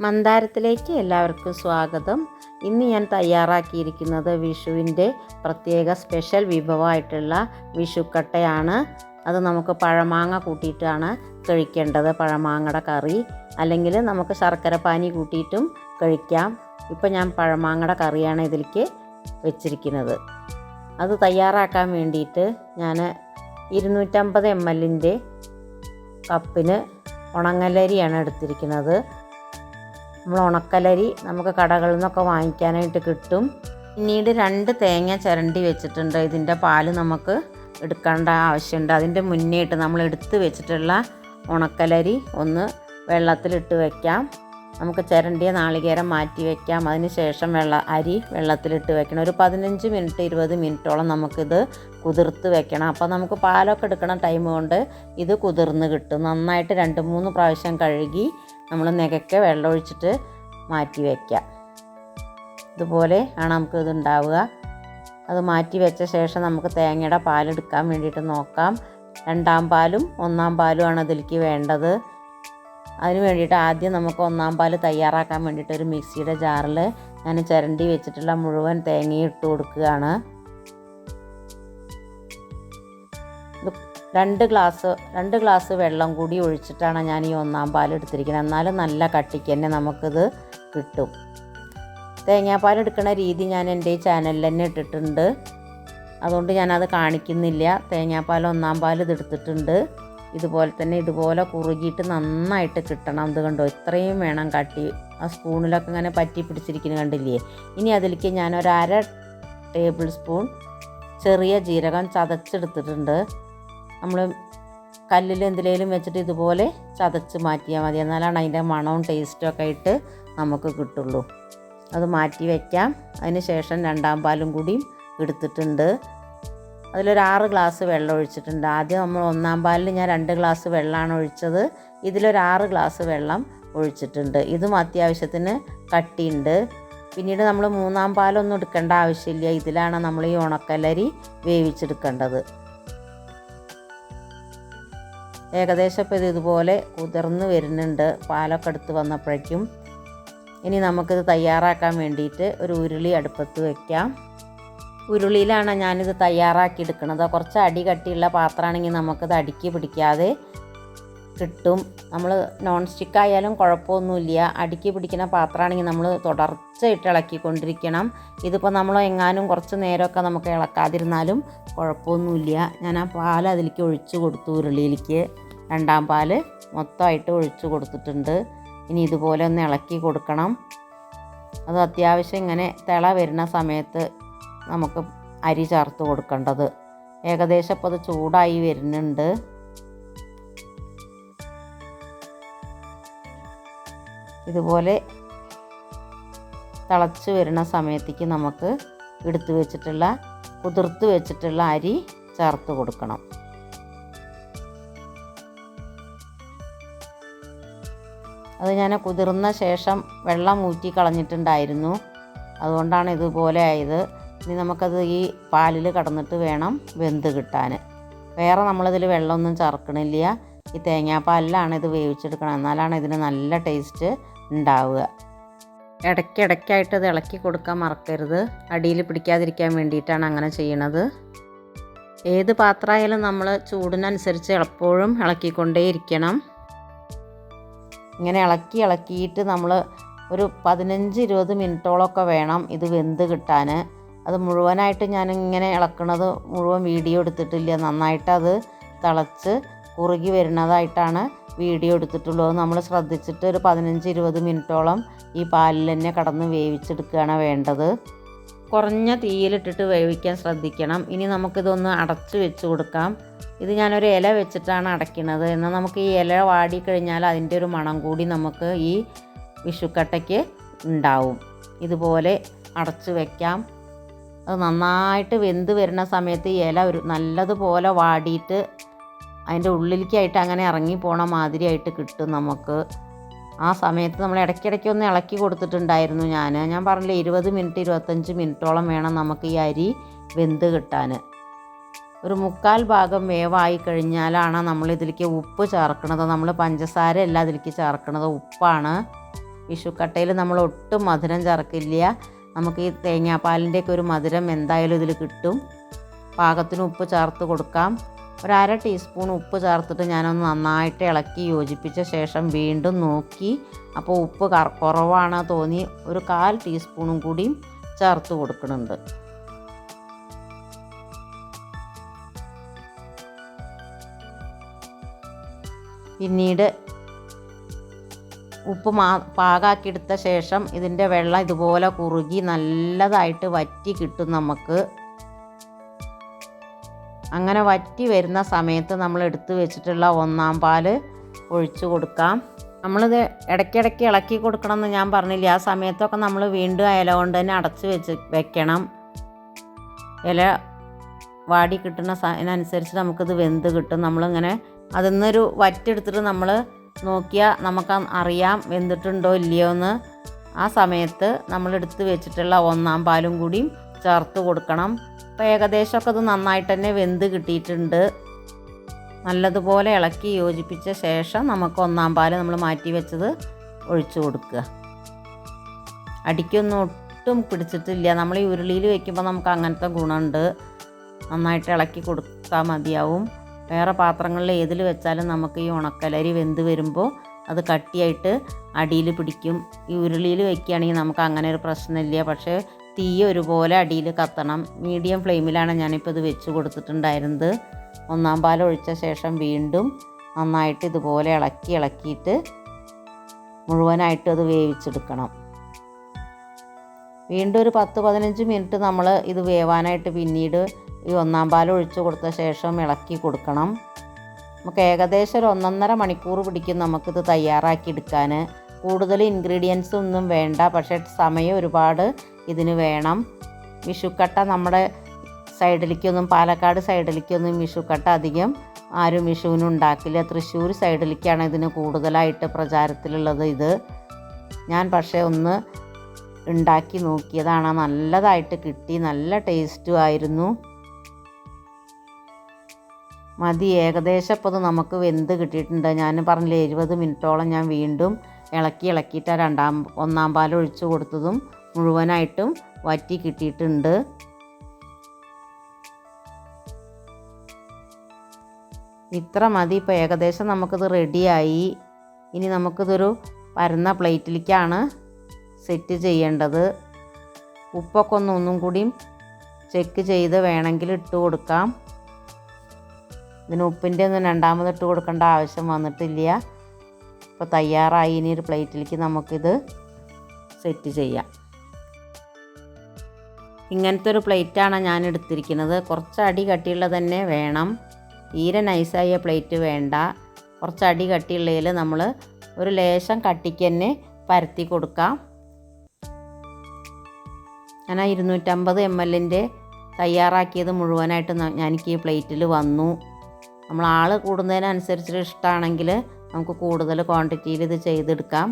മന്ദാരത്തിലേക്ക് എല്ലാവർക്കും സ്വാഗതം. ഇന്ന് ഞാൻ തയ്യാറാക്കിയിരിക്കുന്നത് വിഷുവിന്റെ പ്രത്യേക സ്പെഷ്യൽ വിഭവമായിട്ടുള്ള വിഷുക്കട്ടയാണ്. അത് നമുക്ക് പഴമാങ്ങ കൂട്ടിയിട്ടാണ് കഴിക്കേണ്ടത്. പഴമാങ്ങയുടെ കറി അല്ലെങ്കിൽ നമുക്ക് ശർക്കര പാനി കൂട്ടിയിട്ടും കഴിക്കാം. ഇപ്പം ഞാൻ പഴമാങ്ങയുടെ കറിയാണ് ഇതിലേക്ക് വെച്ചിരിക്കുന്നത്. അത് തയ്യാറാക്കാൻ വേണ്ടിയിട്ട് ഞാൻ ഇരുന്നൂറ്റമ്പത് എം എല്ലിന്റെ കപ്പിന് ഉണങ്ങലരിയാണ് എടുത്തിരിക്കുന്നത്. നമ്മൾ ഉണക്കലരി നമുക്ക് കടകളിൽ നിന്നൊക്കെ വാങ്ങിക്കാനായിട്ട് കിട്ടും. പിന്നീട് രണ്ട് തേങ്ങ ചിരണ്ടി വെച്ചിട്ടുണ്ട്. ഇതിന്റെ പാൽ നമുക്ക് എടുക്കേണ്ട ആവശ്യമുണ്ട്. അതിന്റെ മുന്നേയിട്ട് നമ്മൾ എടുത്ത് വെച്ചിട്ടുള്ള ഉണക്കലരി ഒന്ന് വെള്ളത്തിലിട്ട് വെക്കാം. നമുക്ക് ചിരണ്ടിയ നാളികേരം മാറ്റി വെക്കാം. അതിന് ശേഷം വെള്ള അരി വെള്ളത്തിലിട്ട് വെക്കണം. ഒരു പതിനഞ്ച് മിനിറ്റ് ഇരുപത് മിനിറ്റോളം നമുക്കിത് കുതിർത്ത് വെക്കണം. അപ്പോൾ നമുക്ക് പാലൊക്കെ എടുക്കണ ടൈം കൊണ്ട് ഇത് കുതിർന്ന് കിട്ടും. നന്നായിട്ട് രണ്ട് മൂന്ന് പ്രാവശ്യം കഴുകി നമ്മൾ നികക്കെ വെള്ളമൊഴിച്ചിട്ട് മാറ്റി വയ്ക്കാം ഇതുപോലെ ആണ് നമുക്ക് ഇത് ഉണ്ടാവുക. അത് മാറ്റി വെച്ച ശേഷം നമുക്ക് തേങ്ങയുടെ പാലെടുക്കാൻ വേണ്ടിയിട്ട് നോക്കാം. രണ്ടാം പാലും ഒന്നാം പാലുമാണ് അതിലേക്ക് വേണ്ടത്. അതിന് വേണ്ടിയിട്ട് ആദ്യം നമുക്ക് ഒന്നാം പാൽ തയ്യാറാക്കാൻ വേണ്ടിയിട്ട് ഒരു മിക്സിയുടെ ജാറിൽ ഞാൻ ചിരണ്ടി വെച്ചിട്ടുള്ള മുഴുവൻ തേങ്ങയും ഇട്ട് കൊടുക്കുകയാണ്. രണ്ട് ഗ്ലാസ് രണ്ട് ഗ്ലാസ് വെള്ളം കൂടി ഒഴിച്ചിട്ടാണ് ഞാൻ ഈ ഒന്നാം പാൽ എടുത്തിരിക്കുന്നത്. എന്നാലും നല്ല കട്ടിക്ക് തന്നെ നമുക്കിത് കിട്ടും. തേങ്ങാപ്പാൽ എടുക്കുന്ന രീതി ഞാൻ എന്റെ ഈ ചാനലിൽ തന്നെ ഇട്ടിട്ടുണ്ട്. അതുകൊണ്ട് ഞാനത് കാണിക്കുന്നില്ല. തേങ്ങാപ്പാൽ ഒന്നാം പാൽ ഇതെടുത്തിട്ടുണ്ട് ഇതുപോലെ തന്നെ ഇതുപോലെ കുറുകിയിട്ട് നന്നായിട്ട് കിട്ടണം. ഇത് കണ്ടോ? ഇത്രയും വേണം കട്ടി. ആ സ്പൂണിലൊക്കെ ഇങ്ങനെ പറ്റി പിടിച്ചിരിക്കുന്നത് കണ്ടില്ലേ? ഇനി അതിലേക്ക് ഞാൻ ഒരു അര ടേബിൾ സ്പൂൺ ചെറിയ ജീരകം ചതച്ചെടുത്തിട്ടുണ്ട്. നമ്മൾ കല്ലിൽ എന്തിലേലും വെച്ചിട്ട് ഇതുപോലെ ചതച്ച് മാറ്റിയാൽ മതി. എന്നാലാണ് അതിന്റെ മണവും ടേസ്റ്റും ഒക്കെ ആയിട്ട് നമുക്ക് കിട്ടുള്ളൂ. അത് മാറ്റി വയ്ക്കാം അതിന് ശേഷം രണ്ടാം പാലും കൂടിയും എടുത്തിട്ടുണ്ട്. അതിലൊരു ആറ് ഗ്ലാസ് വെള്ളം ഒഴിച്ചിട്ടുണ്ട്. ആദ്യം നമ്മൾ ഒന്നാം പാലിൽ ഞാൻ രണ്ട് ഗ്ലാസ് വെള്ളമാണ് ഒഴിച്ചത്. ഇതിലൊരു ആറ് ഗ്ലാസ് വെള്ളം ഒഴിച്ചിട്ടുണ്ട്. ഇതും അത്യാവശ്യത്തിന് കട്ടിയുണ്ട്. പിന്നീട് നമ്മൾ മൂന്നാം പാലൊന്നും എടുക്കേണ്ട ആവശ്യമില്ല. ഇതിലാണ് നമ്മൾ ഈ ഉണക്കലരി വേവിച്ചെടുക്കേണ്ടത്. ഏകദേശം ഇപ്പോൾ ഇത് ഇതുപോലെ കുതിർന്ന് വരുന്നുണ്ട്. പാലൊക്കെ എടുത്ത് വന്നപ്പോഴേക്കും. ഇനി നമുക്കിത് തയ്യാറാക്കാൻ വേണ്ടിയിട്ട് ഒരു ഉരുളി അടുപ്പത്ത് വയ്ക്കാം ഉരുളിയിലാണ് ഞാനിത് തയ്യാറാക്കി എടുക്കുന്നത് കുറച്ച് അടി കട്ടിയുള്ള പാത്രമാണെങ്കിൽ നമുക്കിത് അടുക്കി പിടിക്കാതെ കിട്ടും നമ്മൾ നോൺ സ്റ്റിക്ക് ആയാലും കുഴപ്പമൊന്നുമില്ല. അടുക്കി പിടിക്കുന്ന പാത്രമാണെങ്കിൽ നമ്മൾ തുടർച്ചയായിട്ട് ഇളക്കിക്കൊണ്ടിരിക്കണം. ഇതിപ്പോൾ നമ്മൾ എങ്ങാനും കുറച്ച് നേരമൊക്കെ നമുക്ക് ഇളക്കാതിരുന്നാലും കുഴപ്പമൊന്നുമില്ല. ഞാൻ ആ പാൽ അതിലേക്ക് ഒഴിച്ചു കൊടുത്തു ഉരുളിയിലേക്ക്. രണ്ടാം പാൽ മൊത്തമായിട്ട് ഒഴിച്ചു കൊടുത്തിട്ടുണ്ട്. ഇനി ഇതുപോലെ ഒന്ന് ഇളക്കി കൊടുക്കണം. അത് അത്യാവശ്യം ഇങ്ങനെ തിള വരുന്ന സമയത്ത് നമുക്ക് അരി ചേർത്ത് കൊടുക്കേണ്ടത്. ഏകദേശം ഇപ്പോൾ അത് ചൂടായി വരുന്നുണ്ട്. ഇതുപോലെ തിളച്ച് വരുന്ന സമയത്തേക്ക് നമുക്ക് എടുത്തു വെച്ചിട്ടുള്ള കുതിർത്ത് വെച്ചിട്ടുള്ള അരി ചേർത്ത് കൊടുക്കണം. അത് ഞാൻ കുതിർന്ന ശേഷം വെള്ളം ഊറ്റി കളഞ്ഞിട്ടുണ്ടായിരുന്നു. അതുകൊണ്ടാണ് ഇതുപോലെ ആയത്. ഇനി നമുക്കത് ഈ പാലിൽ കടന്നിട്ട് വേണം വെന്ത് കിട്ടാൻ വേറെ നമ്മളിതിൽ വെള്ളമൊന്നും ചേർക്കണില്ല. ഈ തേങ്ങാപ്പാലിലാണ് ഇത് വേവിച്ചെടുക്കണം എന്നാലാണ് ഇതിന് നല്ല ടേസ്റ്റ് ഉണ്ടാവുക. ഇടയ്ക്കിടയ്ക്കായിട്ട് ഇത് ഇളക്കി കൊടുക്കാൻ മറക്കരുത്. അടിയിൽ പിടിക്കാതിരിക്കാൻ വേണ്ടിയിട്ടാണ് അങ്ങനെ ചെയ്യണത്. ഏത് പാത്രമായാലും നമ്മൾ ചൂടിനനുസരിച്ച് എപ്പോഴും ഇളക്കിക്കൊണ്ടേയിരിക്കണം ഇങ്ങനെ ഇളക്കി ഇളക്കിയിട്ട് നമ്മൾ ഒരു പതിനഞ്ച് ഇരുപത് മിനിറ്റോളമൊക്കെ വേണം ഇത് വെന്ത് കിട്ടാൻ. അത് മുഴുവനായിട്ട് ഞാനിങ്ങനെ ഇളക്കണത് മുഴുവൻ വീഡിയോ എടുത്തിട്ടില്ല. നന്നായിട്ട് അത് തിളച്ച് കുറുകി വരുന്നതായിട്ടാണ് വീഡിയോ എടുത്തിട്ടുള്ളത്. നമ്മൾ ശ്രദ്ധിച്ചിട്ട് ഒരു പതിനഞ്ച് ഇരുപത് മിനിറ്റോളം ഈ പാലിൽ തന്നെ കടന്ന് വേവിച്ചെടുക്കുകയാണ് വേണ്ടത്. കുറഞ്ഞ തീയിലിട്ടിട്ട് വേവിക്കാൻ ശ്രദ്ധിക്കണം. ഇനി നമുക്കിതൊന്ന് അടച്ച് വെച്ച് കൊടുക്കാം. ഇത് ഞാനൊരു ഇല വെച്ചിട്ടാണ് അടയ്ക്കുന്നത് എന്നാൽ നമുക്ക് ഈ ഇല വാടി കഴിഞ്ഞാൽ അതിന്റെ ഒരു മണം കൂടി നമുക്ക് ഈ വിഷുക്കട്ടയ്ക്ക് ഉണ്ടാവും. ഇതുപോലെ അടച്ച് വെക്കാം. അത് നന്നായിട്ട് വെന്ത് വരുന്ന സമയത്ത് ഇല ഒരു നല്ലതുപോലെ വാടിയിട്ട് അതിന്റെ ഉള്ളിലേക്കായിട്ട് അങ്ങനെ ഇറങ്ങി പോണ മാതിരിയായിട്ട് കിട്ടും നമുക്ക്. ആ സമയത്ത് നമ്മൾ ഇടയ്ക്കിടയ്ക്ക് ഒന്ന് ഇളക്കി കൊടുത്തിട്ടുണ്ടായിരുന്നു ഞാൻ. ഞാൻ പറഞ്ഞില്ലേ ഇരുപത് മിനിറ്റ് ഇരുപത്തഞ്ച് മിനിറ്റോളം വേണം നമുക്ക് ഈ അരി വെന്ത് കിട്ടാൻ. ഒരു മുക്കാൽ ഭാഗം വേവായി കഴിഞ്ഞാലാണ് നമ്മൾ ഇതിലേക്ക് ഉപ്പ് ചേർക്കുന്നത്. നമ്മൾ പഞ്ചസാര അല്ല ഇതിലേക്ക് ചേർക്കുന്നത് ഉപ്പാണ്. വിഷുക്കട്ടയിൽ നമ്മൾ ഒട്ടും മധുരം ചേർക്കില്ല. നമുക്ക് ഈ തേങ്ങാപ്പാലിന്റെയൊക്കെ ഒരു മധുരം എന്തായാലും ഇതിൽ കിട്ടും. പാകത്തിന് ഉപ്പ് ചേർത്ത് കൊടുക്കാം. ഒരു അര ടീസ്പൂൺ ഉപ്പ് ചേർത്തിട്ട് ഞാനൊന്ന് നന്നായിട്ട് ഇളക്കി യോജിപ്പിച്ച ശേഷം വീണ്ടും നോക്കി. അപ്പോൾ ഉപ്പ് കറ- കുറവാണ് തോന്നി. ഒരു കാൽ ടീസ്പൂണും കൂടിയും ചേർത്ത് കൊടുക്കുന്നുണ്ട്. പിന്നീട് ഉപ്പ് മാ പാകാക്കിയെടുത്ത ശേഷം ഇതിന്റെ വെള്ളം ഇതുപോലെ കുറുകി നല്ലതായിട്ട് വറ്റി കിട്ടും നമുക്ക്. അങ്ങനെ വറ്റി വരുന്ന സമയത്ത് നമ്മൾ എടുത്തു വെച്ചിട്ടുള്ള ഒന്നാം പാൽ ഒഴിച്ചു കൊടുക്കാം. നമ്മളിത് ഇടയ്ക്കിടയ്ക്ക് ഇളക്കി കൊടുക്കണം എന്ന് ഞാൻ പറഞ്ഞില്ല ആ സമയത്തൊക്കെ നമ്മൾ വീണ്ടും ഇല കൊണ്ട് തന്നെ അടച്ച് വെച്ച് വെക്കണം. ഇല വാടി കിട്ടുന്ന അതിനനുസരിച്ച് നമുക്കിത് വെന്ത് കിട്ടും. നമ്മളിങ്ങനെ അതിൽ നിന്നൊരു വറ്റെടുത്തിട്ട് നമ്മൾ നോക്കിയാൽ നമുക്ക് അറിയാം വെന്തിട്ടുണ്ടോ ഇല്ലയോ എന്ന്. ആ സമയത്ത് നമ്മൾ എടുത്ത് വെച്ചിട്ടുള്ള ഒന്നാം പാലും കൂടിയും ചേർത്ത് കൊടുക്കണം. അപ്പോൾ ഏകദേശമൊക്കെ അത് നന്നായിട്ട് തന്നെ വെന്ത് കിട്ടിയിട്ടുണ്ട്. നല്ലതുപോലെ ഇളക്കി യോജിപ്പിച്ച ശേഷം നമുക്ക് ഒന്നാം പാൽ നമ്മൾ മാറ്റി വെച്ചത് ഒഴിച്ചു കൊടുക്കുക. അടിക്കൊന്നും ഒട്ടും പിടിച്ചിട്ടില്ല. നമ്മൾ ഈ ഉരുളിയിൽ വെക്കുമ്പോൾ നമുക്ക് അങ്ങനത്തെ ഗുണമുണ്ട്. നന്നായിട്ട് ഇളക്കി കൊടുത്താൽ മതിയാവും. വേറെ പാത്രങ്ങളിൽ ഏതിൽ വെച്ചാലും നമുക്ക് ഈ ഉണക്കലരി വെന്ത് വരുമ്പോൾ അത് കട്ടിയായിട്ട് അടിയിൽ പിടിക്കും. ഈ ഉരുളിയിൽ വെക്കുകയാണെങ്കിൽ നമുക്ക് അങ്ങനെ ഒരു പ്രശ്നമില്ല. പക്ഷേ തീ ഒരുപോലെ അടിയിൽ കത്തണം. മീഡിയം ഫ്ലെയിമിലാണ് ഞാനിപ്പോൾ ഇത് വെച്ച് കൊടുത്തിട്ടുണ്ടായിരുന്നത്. ഒന്നാം പാൽ ഒഴിച്ച ശേഷം വീണ്ടും നന്നായിട്ട് ഇതുപോലെ ഇളക്കി ഇളക്കിയിട്ട് മുഴുവനായിട്ട് അത് വേവിച്ചെടുക്കണം. വീണ്ടും ഒരു പത്ത് പതിനഞ്ച് മിനിറ്റ് നമ്മൾ ഇത് വേവാനായിട്ട് പിന്നീട് ഈ ഒന്നാം പാൽ ഒഴിച്ച് കൊടുത്ത ശേഷം ഇളക്കി കൊടുക്കണം. നമുക്ക് ഏകദേശം ഒരു ഒന്നൊന്നര മണിക്കൂർ പിടിക്കും നമുക്കിത് തയ്യാറാക്കി എടുക്കാൻ. കൂടുതൽ ഇൻഗ്രീഡിയൻസ് ഒന്നും വേണ്ട പക്ഷേ സമയം ഒരുപാട് ഇതിന് വേണം. വിഷുക്കട്ട നമ്മുടെ സൈഡിലേക്കൊന്നും പാലക്കാട് സൈഡിലേക്കൊന്നും വിഷുക്കട്ട അധികം ആരും വിഷുവിന് ഉണ്ടാക്കില്ല. തൃശ്ശൂർ സൈഡിലേക്കാണ് ഇതിന് കൂടുതലായിട്ട് പ്രചാരത്തിലുള്ളത് ഇത്. ഞാൻ പക്ഷേ ഒന്ന് ഉണ്ടാക്കി നോക്കിയതാണ്. നല്ലതായിട്ട് കിട്ടി. നല്ല ടേസ്റ്റും ആയിരുന്നു. മതി. ഏകദേശം ഇപ്പോൾ അത് നമുക്ക് വെന്ത് കിട്ടിയിട്ടുണ്ട്. ഞാൻ പറഞ്ഞില്ലേ എഴുപത് മിനിറ്റോളം ഞാൻ വീണ്ടും ഇളക്കി ഇളക്കിയിട്ട് രണ്ടാം ഒന്നാം പാൽ ഒഴിച്ചു കൊടുത്തതും. മുഴുവനായിട്ടും വറ്റി കിട്ടിയിട്ടുണ്ട്. ഇത്ര മതി. ഇപ്പോൾ ഏകദേശം നമുക്കിത് റെഡിയായി. ഇനി നമുക്കിതൊരു പരന്ന പ്ലേറ്റിലേക്കാണ് സെറ്റ് ചെയ്യേണ്ടത്. ഉപ്പൊക്കെ ഒന്ന് ഒന്നും കൂടിയും ചെക്ക് ചെയ്ത് വേണമെങ്കിൽ ഇട്ട് കൊടുക്കാം. ഇതിന് ഉപ്പിന്റെ ഒന്നും രണ്ടാമത് ഇട്ട് കൊടുക്കേണ്ട ആവശ്യം വന്നിട്ടില്ല. ഇപ്പോൾ തയ്യാറായി. ഇനി ഒരു പ്ലേറ്റിലേക്ക് നമുക്കിത് സെറ്റ് ചെയ്യാം. ഇങ്ങനത്തെ ഒരു പ്ലേറ്റാണ് ഞാൻ എടുത്തിരിക്കുന്നത്. കുറച്ച് അടി കട്ടിയുള്ളത് തന്നെ വേണം. തീരെ നൈസായ പ്ലേറ്റ് വേണ്ട. കുറച്ച് അടി കട്ടിയുള്ളതിൽ നമ്മൾ ഒരു ലേശം കട്ടിക്ക് തന്നെ പരത്തി കൊടുക്കാം. ഞാൻ ഇരുന്നൂറ്റമ്പത് എം എല്ലിന്റെ തയ്യാറാക്കിയത് മുഴുവനായിട്ട് എനിക്ക് ഈ പ്ലേറ്റിൽ വന്നു. നമ്മൾ ആൾ കൂടുന്നതിനനുസരിച്ച് ഇഷ്ടമാണെങ്കിൽ നമുക്ക് കൂടുതൽ ക്വാണ്ടിറ്റിയിൽ ഇത് ചെയ്തെടുക്കാം.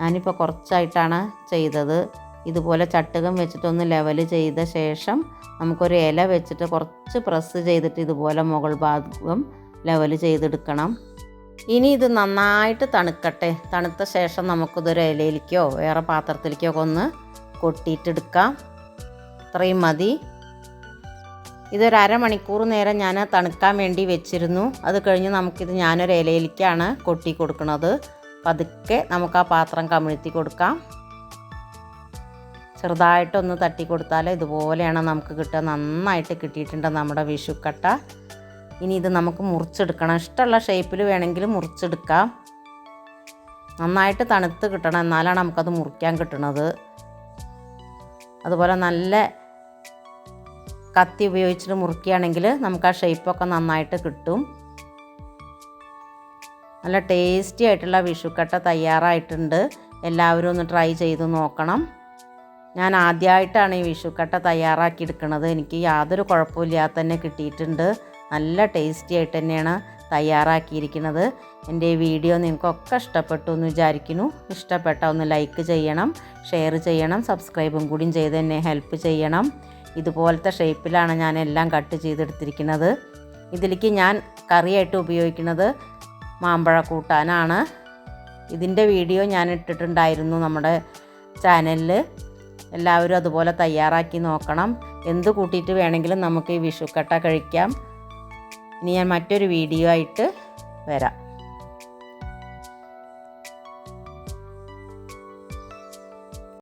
ഞാനിപ്പോൾ കുറച്ചായിട്ടാണ് ചെയ്തത്. ഇതുപോലെ ചട്ടുകം വെച്ചിട്ടൊന്ന് ലെവൽ ചെയ്ത ശേഷം നമുക്കൊരു ഇല വെച്ചിട്ട് കുറച്ച് പ്രസ് ചെയ്തിട്ട് ഇതുപോലെ മുകൾ ഭാഗം ലെവൽ ചെയ്തെടുക്കണം. ഇനി ഇത് നന്നായിട്ട് തണുക്കട്ടെ. തണുത്ത ശേഷം നമുക്കിതൊരു ഇലയിലേക്കോ വേറെ പാത്രത്തിലേക്കോ ഒക്കെ ഒന്ന് കൊട്ടിയിട്ടെടുക്കാം. ഇത്രയും മതി. ഇതൊരു അരമണിക്കൂർ നേരം ഞാൻ തണുക്കാൻ വേണ്ടി വെച്ചിരുന്നു. അത് കഴിഞ്ഞ് നമുക്കിത് ഞാനൊരു ഇലയിലേക്കാണ് കൊട്ടി കൊടുക്കുന്നത് പതുക്കെ നമുക്ക് ആ പാത്രം കമിഴ്ത്തി കൊടുക്കാം. ചെറുതായിട്ടൊന്ന് തട്ടി കൊടുത്താൽ ഇതുപോലെയാണ് നമുക്ക് കിട്ടുക. നന്നായിട്ട് കിട്ടിയിട്ടുണ്ട് നമ്മുടെ വിഷുക്കട്ട. ഇനി ഇത് നമുക്ക് മുറിച്ചെടുക്കണം. ഇഷ്ടമുള്ള ഷേപ്പിൽ വേണമെങ്കിൽ മുറിച്ചെടുക്കാം. നന്നായിട്ട് തണുത്ത് കിട്ടണം. എന്നാലാണ് നമുക്കത് മുറിക്കാൻ കിട്ടുന്നത് അതുപോലെ നല്ല കത്തി ഉപയോഗിച്ചിട്ട് മുറിക്കുകയാണെങ്കിൽ നമുക്ക് ആ ഷേപ്പൊക്കെ നന്നായിട്ട് കിട്ടും. നല്ല ടേസ്റ്റി ആയിട്ടുള്ള വിഷുക്കട്ട തയ്യാറായിട്ടുണ്ട്. എല്ലാവരും ഒന്ന് ട്രൈ ചെയ്ത് നോക്കണം. ഞാൻ ആദ്യമായിട്ടാണ് ഈ വിഷുക്കട്ട തയ്യാറാക്കി എടുക്കുന്നത് എനിക്ക് യാതൊരു കുഴപ്പമില്ലാതെ തന്നെ കിട്ടിയിട്ടുണ്ട്. നല്ല ടേസ്റ്റി ആയിട്ട് തന്നെയാണ് തയ്യാറാക്കിയിരിക്കുന്നത്. എന്റെ ഈ വീഡിയോ നിങ്ങൾക്കൊക്കെ ഇഷ്ടപ്പെട്ടു എന്ന് വിചാരിക്കുന്നു. ഇഷ്ടപ്പെട്ട ഒന്ന് ലൈക്ക് ചെയ്യണം ഷെയർ ചെയ്യണം സബ്സ്ക്രൈബും കൂടിയും ചെയ്ത് എന്നെ ഹെൽപ്പ് ചെയ്യണം. ഇതുപോലത്തെ ഷേപ്പിലാണ് ഞാൻ എല്ലാം കട്ട് ചെയ്തെടുത്തിരിക്കുന്നത്. ഇതിലേക്ക് ഞാൻ കറിയായിട്ട് ഉപയോഗിക്കുന്നത് മാമ്പഴ കൂട്ടാനാണ് ഇതിന്റെ വീഡിയോ ഞാൻ ഇട്ടിട്ടുണ്ടായിരുന്നു നമ്മുടെ ചാനലിൽ എല്ലാവരും അതുപോലെ തയ്യാറാക്കി നോക്കണം. എന്ത് കൂട്ടിയിട്ട് വേണമെങ്കിലും നമുക്ക് ഈ വിഷുക്കട്ട കഴിക്കാം. ഇനി ഞാൻ മറ്റൊരു വീഡിയോ ആയിട്ട് വരാം.